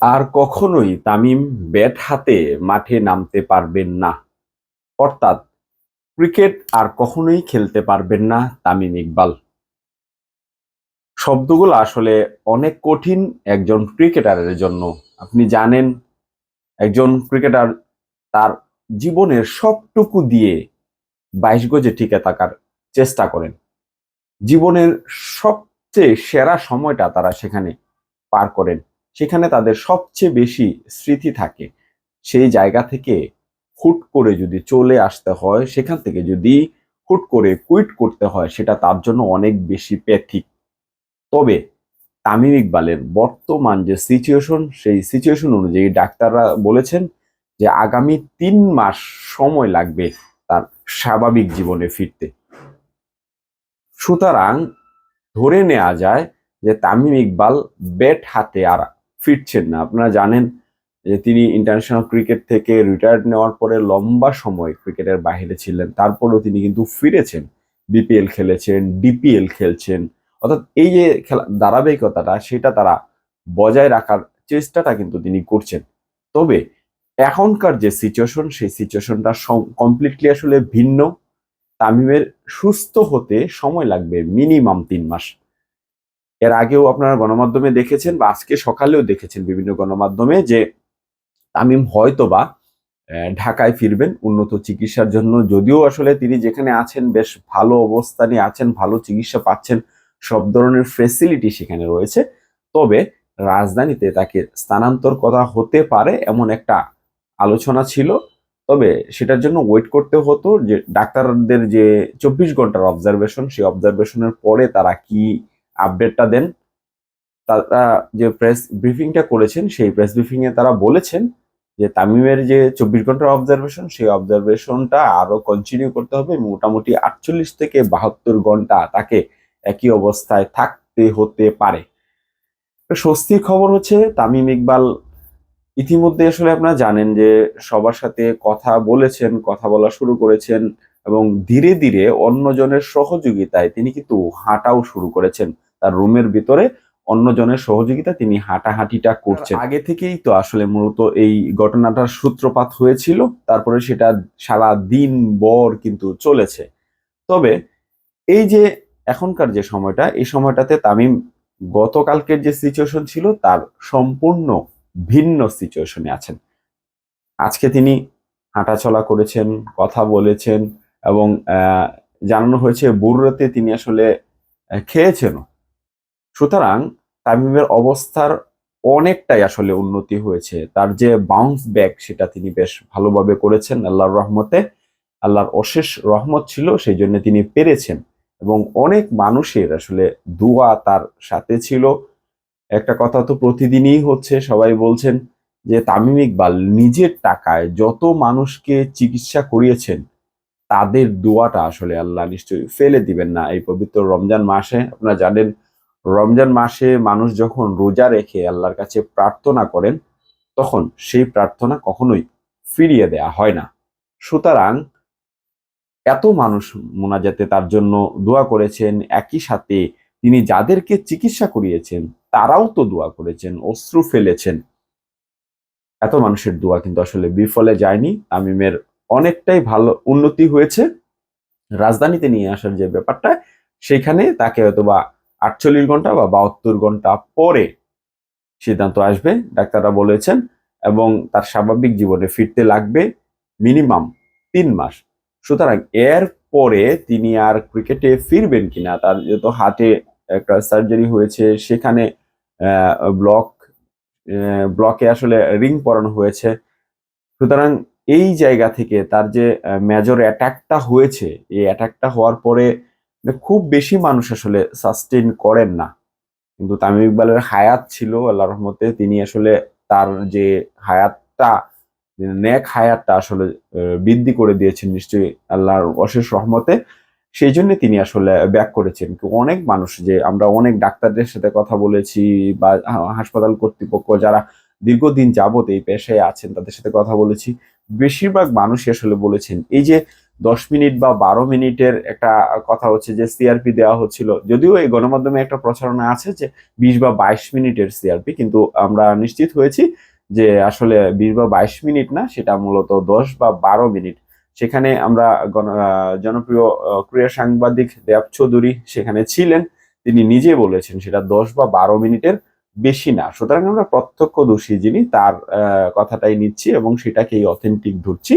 আর কখনোই তামিম ব্যাট হাতে মাঠে নামতে পারবেন না। অর্থাৎ ক্রিকেট আর কখনোই খেলতে পারবেন না তামিম ইকবাল। শব্দগুলো আসলে অনেক কঠিন একজন ক্রিকেটারের জন্য। আপনি জানেন, একজন ক্রিকেটার তার জীবনের সবটুকু দিয়ে বাইশ গজে টিকে থাকার চেষ্টা করেন। জীবনের সবচেয়ে সেরা সময়টা তারা সেখানে পার করেন। সেখানে তাদের সবচেয়ে বেশি স্মৃতি থাকে। সেই জায়গা থেকে হুট করে যদি চলে আসতে হয়, সেখান থেকে যদি হুট করে কুইট করতে হয়, সেটা তার জন্য অনেক বেশি প্যাথিক তবে তামিম ইকবালের বর্তমান যে সিচুয়েশন সেই সিচুয়েশন অনুযায়ী ডাক্তাররা বলেছেন যে আগামী তিন মাস সময় লাগবে তার স্বাভাবিক জীবনে ফিরতে। সুতরাং ধরে নেওয়া যায় যে তামিম ইকবাল ব্যাট হাতে আর ফিরছেন না। আপনারা জানেন যে তিনি ইন্টারন্যাশনাল ক্রিকেট থেকে রিটায়ার্ড নেওয়ার পরে লম্বা সময় ক্রিকেটের বাইরে ছিলেন। তারপরেও তিনি কিন্তু ফিরেছেন। বিপিএল খেলেছেন ডিপিএল খেলছেন। অর্থাৎ এই যে খেলা, ধারাবাহিকতাটা, সেটা তারা বজায় রাখার চেষ্টাটা কিন্তু তিনি করছেন। তবে এখনকার যে সিচুয়েশন সেই সিচুয়েশনটা কমপ্লিটলি আসলে ভিন্ন। তামিমের সুস্থ হতে সময় লাগবে মিনিমাম তিন মাস। এর আগেও আপনারা গণমাধ্যমে দেখেছেন বা আজকে সকালেও দেখেছেন বিভিন্ন গণমাধ্যমে যে তামিম হয়তো বা ঢাকায় ফিরবেন উন্নত চিকিৎসার জন্য। যদিও আসলে তিনি যেখানে আছেন বেশ ভালো অবস্থানে আছেন, ভালো চিকিৎসা পাচ্ছেন, সব ধরনের ফেসিলিটি সেখানে রয়েছে। তবে রাজধানীতে তাকে স্থানান্তর করা হতে পারে এমন একটা আলোচনা ছিল। তবে সেটার জন্য ওয়েট করতে হতো যে ডাক্তারদের যে চব্বিশ ঘণ্টার অবজারভেশন সেই অবজারভেশনের পরে তারা কি আপডেটটা দেন। তারা যে প্রেস ব্রিফিংটা করেছেন, সেই প্রেস ব্রিফিংয়ে তারা বলেছেন যে তামিমের যে চব্বিশ ঘণ্টার অবজারভেশন সেই অবজারভেশনটা আরও কন্টিনিউ করতে হবে। মোটামুটি আটচল্লিশ থেকে বাহাত্তর ঘণ্টা তাকে একই অবস্থায় থাকতে হতে পারে। স্বস্তির খবর হচ্ছে, তামিম ইকবাল ইতিমধ্যে আসলে আপনারা জানেন যে সবার সাথে কথা বলেছেন, কথা বলা শুরু করেছেন। এবং ধীরে ধীরে অন্যজনের সহযোগিতায় তিনি কিন্তু হাঁটাও শুরু করেছেন। তার রুমের ভিতরে অন্যজনের সহযোগিতা তিনি হাঁটাহাঁটিটা করছেন। আগে থেকেই তো আসলে মূলত এই ঘটনাটার সূত্রপাত হয়েছিল তারপরে সেটা সারা দিন বর কিন্তু চলেছে। তবে এই যে এখনকার যে সময়টা এই সময়টাতে তামিম গতকালকের যে সিচুয়েশন ছিল তার সম্পূর্ণ ভিন্ন সিচুয়েশনে আছেন। আজকে তিনি হাঁটাচলা করেছেন কথা বলেছেন এবং জানানো হয়েছে বুড়োতে তিনি আসলে খেয়েছেন। সুতরাং তামিমের অবস্থার অনেকটাই আসলে উন্নতি হয়েছে। তার যে বাউন্স ব্যাক সেটা তিনি বেশ ভালোভাবে করেছেন আল্লাহর রহমতে। আল্লাহর অশেষ রহমত ছিল, সেই জন্য তিনি পেরেছেন। এবং অনেক মানুষের আসলে দোয়া তার সাথে ছিল। একটা কথা তো প্রতিদিনই হচ্ছে, সবাই বলছেন যে, তামিম ইকবাল নিজের টাকায় যত মানুষকে চিকিৎসা করিয়েছেন তাদের দোয়াটা আসলে আল্লাহ নিশ্চয়ই ফেলে দিবেন না। এই পবিত্র রমজান মাসে আপনারা জানেন, রমজান মাসে মানুষ যখন রোজা রেখে আল্লাহর কাছে প্রার্থনা করেন, তখন সেই প্রার্থনা কখনোই ফিরিয়ে দেয়া হয় না। সুতরাং এত মানুষ মোনাজাতে তার জন্য দোয়া করেছেন, একই সাথে তিনি যাদেরকে চিকিৎসা করিয়েছেন, তারাও তো দোয়া করেছেন, অশ্রু ফেলেছেন। এত মানুষের দোয়া কিন্তু আসলে বিফলে যায়নি। তামিমের অনেকটাই ভালো উন্নতি হয়েছে। রাজধানীতে নিয়ে আসার যে ব্যাপারটা, সেখানে তাকে হয়তো বা আটচল্লিশ ঘণ্টা বা বাহাত্তর ঘণ্টা পরে সিদ্ধান্ত আসবে, ডাক্তাররা বলেছেন, এবং তার স্বাভাবিক জীবনে ফিরতে লাগবে মিনিমাম তিন মাস। সুতরাং এর পরে তিনি আর ক্রিকেটে ফিরবেন কিনা, তার যেহেতু হাতে একটা সার্জারি হয়েছে, সেখানে ব্লক ব্লকে আসলে রিং পরানো হয়েছে। সুতরাং এই জায়গা থেকে তার যে মেজর অ্যাটাকটা হয়েছে, এই অ্যাটাকটা হওয়ার পরে খুব বেশি মানুষ আসলে সাস্টেন করেন না। কিন্তু তামিম ইকবালের হায়াত ছিল আল্লাহ রহমতে তিনি আসলে তার যে হায়াতটা নেক হায়াতটা আসলে বৃদ্ধি করে দিয়েছেন নিশ্চয়ই আল্লাহর অশেষ রহমতে। সেই জন্য তিনি আসলে ব্যাক করেছেন। অনেক মানুষ যে, আমরা অনেক ডাক্তারদের সাথে কথা বলেছি বা হাসপাতাল কর্তৃপক্ষ যারা দীর্ঘদিন যাবত এই পেশায় আছেন, তাদের সাথে কথা বলেছি। বেশিরভাগ মানুষই আসলে বলেছেন, এই যে দশ মিনিট বা বারো মিনিটের একটা কথা হচ্ছে যে সিআরপি দেওয়া হচ্ছিল, যদিও এই গণমাধ্যমে একটা প্রচারণা আছে যে বিশ বা বাইশ মিনিটের সিআরপি কিন্তু আমরা নিশ্চিত হয়েছি যে আসলে বিশ বা বাইশ মিনিট না, সেটা মূলত দশ বা বারো মিনিট। সেখানে আমরা জনপ্রিয় ক্রীড়া সাংবাদিক দেব চৌধুরী সেখানে ছিলেন, তিনি নিজে বলেছেন সেটা দশ বা বারো মিনিটের বেশি না। সুতরাং আমরা প্রত্যক্ষদর্শী যিনি, তার কথাটাই নিচ্ছি এবং সেটাকেই অথেন্টিক ধরছি।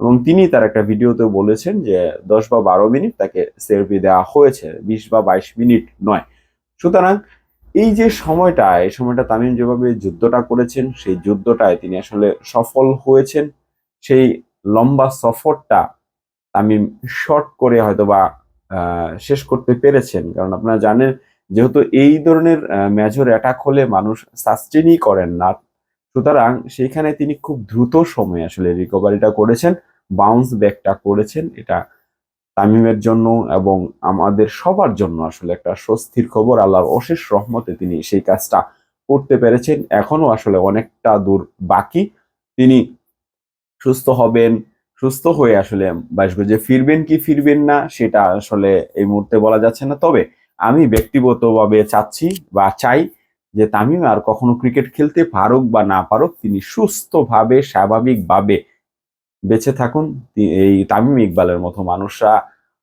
এবং তিনি তার একটা ভিডিওতে বলেছেন যে, দশ বা বারো মিনিট তাকে সেলফি দেওয়া হয়েছে, বিশ বা বাইশ মিনিট নয়। সুতরাং এই যে সময়টা, এই সময়টা তামিম যেভাবে যুদ্ধটা করেছেন, সেই যুদ্ধটায় তিনি আসলে সফল হয়েছেন। সেই লম্বা সফরটা তামিম শর্ট করে হয়তো বা শেষ করতে পেরেছেন। কারণ আপনারা জানেন যেহেতু এই ধরনের মেজর অ্যাটাক হলে মানুষ সাস্টেনই করেন না। সুতরাং সেইখানে তিনি খুব দ্রুত সময়ে আসলে রিকভারিটা করেছেন বাউন্স ব্যাকটা করেছেন। এটা তামিমের জন্য এবং আমাদের সবার জন্য আসলে একটা স্বস্তির খবর। আল্লাহর অশেষ রহমতে তিনি সেই কাজটা করতে পেরেছেন। এখনও আসলে অনেকটা দূর বাকি। তিনি সুস্থ হবেন, সুস্থ হয়ে আসলে বাইশগঞ্জে ফিরবেন কি ফিরবেন না, সেটা আসলে এই মুহূর্তে বলা যাচ্ছে না। তবে আমি ব্যক্তিগতভাবে চাচ্ছি বা চাই যে তামিম আর কখনো ক্রিকেট খেলতে পারুক বা না পারুক, তিনি সুস্থভাবে, স্বাভাবিকভাবে বেঁচে থাকুন। এই তামিম ইকবালের মতো মানুষরা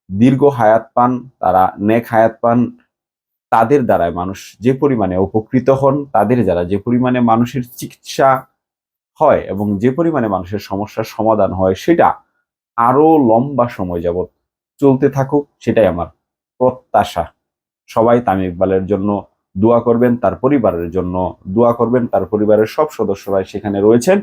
দীর্ঘ হায়াত পান, তারা নেক হায়াত পান। তাদের দ্বারাই মানুষ যে পরিমাণে উপকৃত হন, তাদের দ্বারা যে পরিমাণে মানুষের চিকিৎসা হয় এবং যে পরিমাণে মানুষের সমস্যার সমাধান হয়, সেটা আরও লম্বা সময় যাবত চলতে থাকুক, সেটাই আমার প্রত্যাশা। সবাই তামিম ইকবালের জন্য দোয়া করবেন, তার পরিবারের জন্য দোয়া করবেন, তার পরিবারের সব সদস্যরাই সেখানে রয়েছেন।